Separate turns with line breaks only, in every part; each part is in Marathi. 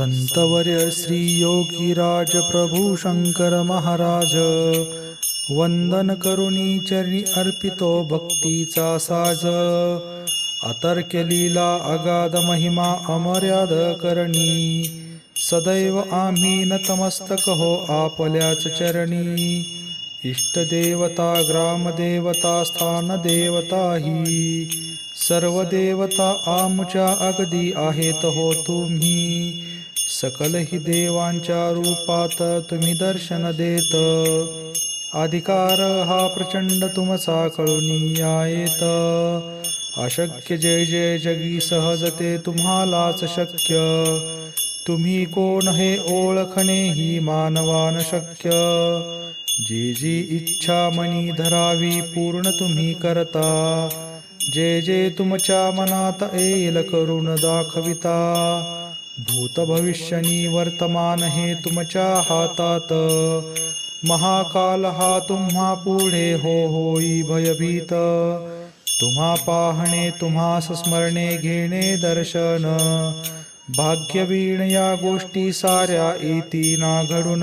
संतवर्य श्री योगीराज प्रभू शंकर महाराज वंदन करुणी चरणी अर्पितो भक्तीचा साज अतर्क लीला अगाध महिमा अमर्याद करणी सदैव आम्ही नतमस्तक हो आपल्याच चरणी। इष्टदेवता ग्रामदेवता स्थानदेवता ही सर्व देवता आमच्या अगदी आहेत हो तुम्ही। सकल ही देवांच्या रूपात तुम्ही दर्शन देत. अधिकार हा प्रचंड तुमचा कळुनी येत अशक्य जय जय जगी सहजते तुम्हालाच शक्य. तुम्ही कोण हे ओळखणे ही मानवान शक्य. जी जी इच्छा मनी धरावी पूर्ण तुम्ही करता. जे जे तुमच्या मनात येईल करून दाखविता. भूत भविष्यनी वर्तमान हे तुमच्या हातात. महाकाल हा तुम्हा पुढे हो होई भयभीत. तुम्हा पाहणे तुम्हा स्मरणे घेणे दर्शन. भाग्यवीण या गोष्टी साऱ्या इति ना घडून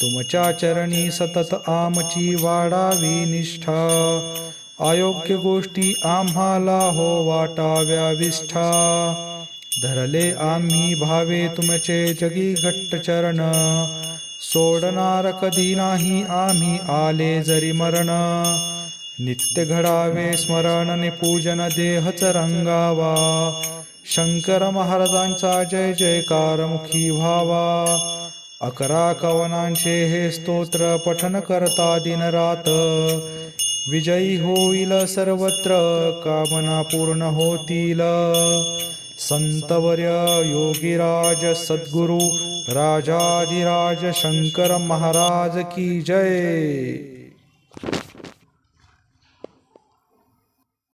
तुमच्या चरणी सतत आमची वाढावी निष्ठा. अयोग्य गोष्टी आम्हाला हो वाटाव्या विष्ठा. धरले आम्ही भावे तुमचे जगी घट्ट चरण. सोडणार कधी नाही आम्ही आले जरी मरण. नित्य घडावे स्मरण ने पूजन देहच रंगावा. शंकर महाराजांचा जय जयकार मुखी व्हावा. अकरा कवनांचे हे स्तोत्र पठन करता दिन रात. विजयी होईल सर्वत्र कामना पूर्ण होतील. संतवर्य योगीराज सद्गुरु राजाधिराज शंकर महाराज की जय।